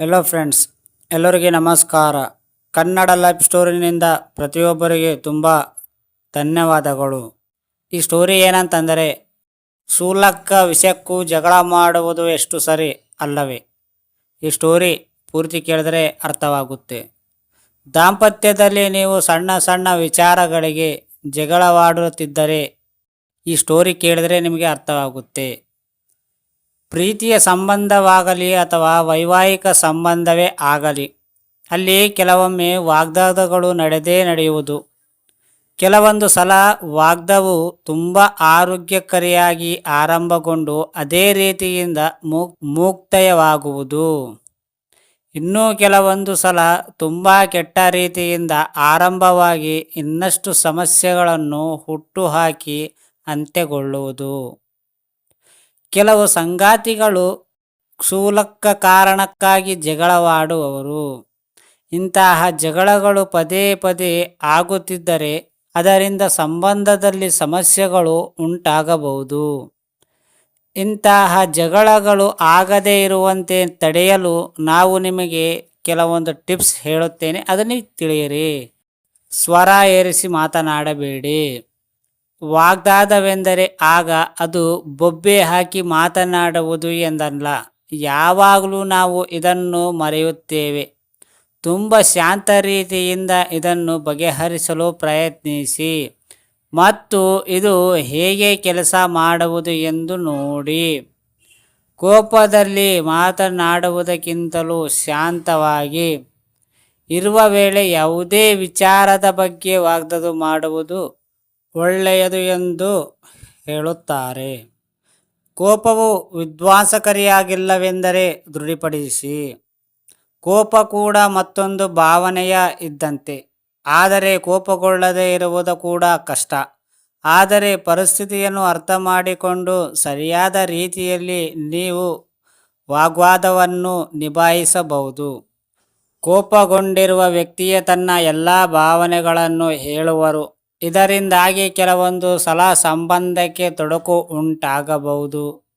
Hello friends ಎಲ್ಲರಿಗೆ ನಮಸ್ಕಾರ. Kannada life ಸ್ಟೋರಿನಿಂದ ಪ್ರತಿಯೊಬ್ಬರಿಗೆ ತುಂಬ ಧನ್ಯವಾದಗಳು. ಈ ಸ್ಟೋರಿ ಏನಂತಂದರೆ, ಸೂಲಕ್ಕ ವಿಷಯಕ್ಕೂ ಜಗಳ ಮಾಡುವುದು ಎಷ್ಟು ಸರಿ ಅಲ್ಲವೇ? ಈ ಸ್ಟೋರಿ ಪೂರ್ತಿ ಕೇಳಿದರೆ ಅರ್ಥವಾಗುತ್ತೆ. ದಾಂಪತ್ಯದಲ್ಲಿ ನೀವು ಸಣ್ಣ ಸಣ್ಣ ವಿಚಾರಗಳಿಗೆ ಜಗಳವಾಡುತ್ತಿದ್ದರೆ, ಈ ಸ್ಟೋರಿ ಕೇಳಿದರೆ ನಿಮಗೆ ಅರ್ಥವಾಗುತ್ತೆ. ಪ್ರೀತಿಯ ಸಂಬಂಧವಾಗಲಿ ಅಥವಾ ವೈವಾಹಿಕ ಸಂಬಂಧವೇ ಆಗಲಿ, ಅಲ್ಲಿ ಕೆಲವೊಮ್ಮೆ ವಾಗ್ದಾದಗಳು ನಡೆದೇ ನಡೆಯುವುದು. ಕೆಲವೊಂದು ಸಲ ವಾಗ್ದವು ತುಂಬ ಆರೋಗ್ಯಕರಿಯಾಗಿ ಆರಂಭಗೊಂಡು ಅದೇ ರೀತಿಯಿಂದ ಮುಕ್, ಮುಕ್ತಾಯವಾಗುವುದು. ಇನ್ನೂ ಕೆಲವೊಂದು ಸಲ ತುಂಬ ಕೆಟ್ಟ ರೀತಿಯಿಂದ ಆರಂಭವಾಗಿ ಇನ್ನಷ್ಟು ಸಮಸ್ಯೆಗಳನ್ನು ಹುಟ್ಟುಹಾಕಿ ಅಂತ್ಯಗೊಳ್ಳುವುದು. ಕೆಲವು ಸಂಗಾತಿಗಳು ಕ್ಷೂಲಕ್ಕ ಕಾರಣಕ್ಕಾಗಿ ಜಗಳವಾಡುವವರು. ಇಂತಹ ಜಗಳಗಳು ಪದೇ ಪದೇ ಆಗುತ್ತಿದ್ದರೆ ಅದರಿಂದ ಸಂಬಂಧದಲ್ಲಿ ಸಮಸ್ಯೆಗಳು ಉಂಟಾಗಬಹುದು. ಇಂತಹ ಜಗಳಗಳು ಆಗದೇ ಇರುವಂತೆ ತಡೆಯಲು ನಾವು ನಿಮಗೆ ಕೆಲವೊಂದು ಟಿಪ್ಸ್ ಹೇಳುತ್ತೇನೆ. ಅದನ್ನು ತಿಳಿಯಿರಿ. ಸ್ವರ ಏರಿಸಿ ಮಾತನಾಡಬೇಡಿ. ವಾಗ್ದಾದವೆಂದರೆ ಆಗ ಅದು ಬೊಬ್ಬೆ ಹಾಕಿ ಮಾತನಾಡುವುದು ಎಂದಲ್ಲ. ಯಾವಾಗಲೂ ನಾವು ಇದನ್ನು ಮರೆಯುತ್ತೇವೆ. ತುಂಬ ಶಾಂತ ರೀತಿಯಿಂದ ಇದನ್ನು ಬಗೆಹರಿಸಲು ಪ್ರಯತ್ನಿಸಿ. ಮತ್ತು ಇದು ಹೇಗೆ ಕೆಲಸ ಮಾಡುವುದು ಎಂದು ನೋಡಿ. ಕೋಪದಲ್ಲಿ ಮಾತನಾಡುವುದಕ್ಕಿಂತಲೂ ಶಾಂತವಾಗಿ. ಇರುವ ವೇಳೆ ಯಾವುದೇ ವಿಚಾರದ ಬಗ್ಗೆ ವಾಗ್ದಾದು ಮಾಡುವುದು ಒಳ್ಳೆಯದು ಎಂದು ಹೇಳುತ್ತಾರೆ. ಕೋಪವು ವಿಧ್ವಂಸಕರಿಯಾಗಿಲ್ಲವೆಂದರೆ ದೃಢಪಡಿಸಿ. ಕೋಪ ಕೂಡ ಮತ್ತೊಂದು ಭಾವನೆಯ ಇದ್ದಂತೆ. ಆದರೆ ಕೋಪಗೊಳ್ಳದೇ ಇರುವುದು ಕೂಡ ಕಷ್ಟ. ಆದರೆ ಪರಿಸ್ಥಿತಿಯನ್ನು ಅರ್ಥ ಮಾಡಿಕೊಂಡು ಸರಿಯಾದ ರೀತಿಯಲ್ಲಿ ನೀವು ವಾಗ್ವಾದವನ್ನು ನಿಭಾಯಿಸಬಹುದು. ಕೋಪಗೊಂಡಿರುವ ವ್ಯಕ್ತಿಯೇ ತನ್ನ ಎಲ್ಲ ಭಾವನೆಗಳನ್ನು ಹೇಳುವರು. ಇದರಿಂದಾಗಿ ಕೆಲವೊಂದು ಸಲ ಸಂಬಂಧಕ್ಕೆ ತೊಡಕು ಉಂಟಾಗಬಹುದು.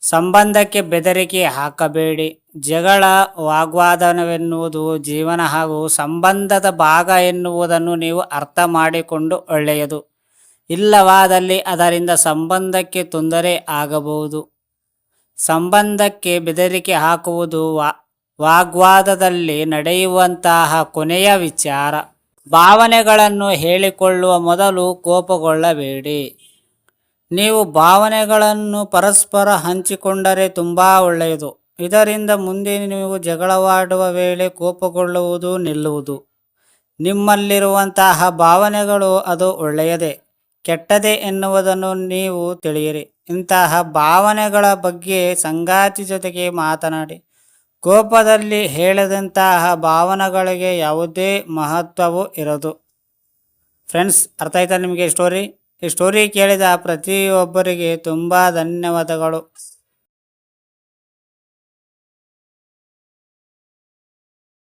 ಸಂಬಂಧಕ್ಕೆ ಬೆದರಿಕೆ ಹಾಕಬೇಡಿ. ಜಗಳ, ವಾಗ್ವಾದನವೆನ್ನುವುದು ಜೀವನ ಹಾಗೂ ಸಂಬಂಧದ ಭಾಗ ಎನ್ನುವುದನ್ನು ನೀವು ಅರ್ಥ ಮಾಡಿಕೊಂಡು ಒಳ್ಳೆಯದು. ಇಲ್ಲವಾದಲ್ಲಿ ಅದರಿಂದ ಸಂಬಂಧಕ್ಕೆ ತೊಂದರೆ ಆಗಬಹುದು. ಸಂಬಂಧಕ್ಕೆ ಬೆದರಿಕೆ ಹಾಕುವುದು ವಾಗ್ವಾದದಲ್ಲಿ ನಡೆಯುವಂತಹ ಕೊನೆಯ ವಿಚಾರ. ಭಾವನೆಗಳನ್ನು ಹೇಳಿಕೊಳ್ಳುವ ಮೊದಲು ಕೋಪಗೊಳ್ಳಬೇಡಿ. ನೀವು ಭಾವನೆಗಳನ್ನು ಪರಸ್ಪರ ಹಂಚಿಕೊಂಡರೆ ತುಂಬ ಒಳ್ಳೆಯದು. ಇದರಿಂದ ಮುಂದೆ ನೀವು ಜಗಳವಾಡುವ ವೇಳೆ ಕೋಪಗೊಳ್ಳುವುದು ನಿಲ್ಲುವುದು. ನಿಮ್ಮಲ್ಲಿರುವಂತಹ ಭಾವನೆಗಳು ಅದು ಒಳ್ಳೆಯದೇ, ಕೆಟ್ಟದೇ ಎನ್ನುವುದನ್ನು ನೀವು ತಿಳಿಯಿರಿ. ಇಂತಹ ಭಾವನೆಗಳ ಬಗ್ಗೆ ಸಂಗಾತಿ ಜೊತೆಗೆ ಮಾತನಾಡಿ. ಕೋಪದಲ್ಲಿ ಹೇಳಿದಂತಹ ಭಾವನೆಗಳಿಗೆ ಯಾವುದೇ ಮಹತ್ವವೂ ಇರೋದು. ಫ್ರೆಂಡ್ಸ್, ಅರ್ಥ ಆಯ್ತಾ ನಿಮಗೆ ಸ್ಟೋರಿ ಈ ಸ್ಟೋರಿ ಕೇಳಿದ ಪ್ರತಿಯೊಬ್ಬರಿಗೆ ತುಂಬ ಧನ್ಯವಾದಗಳು.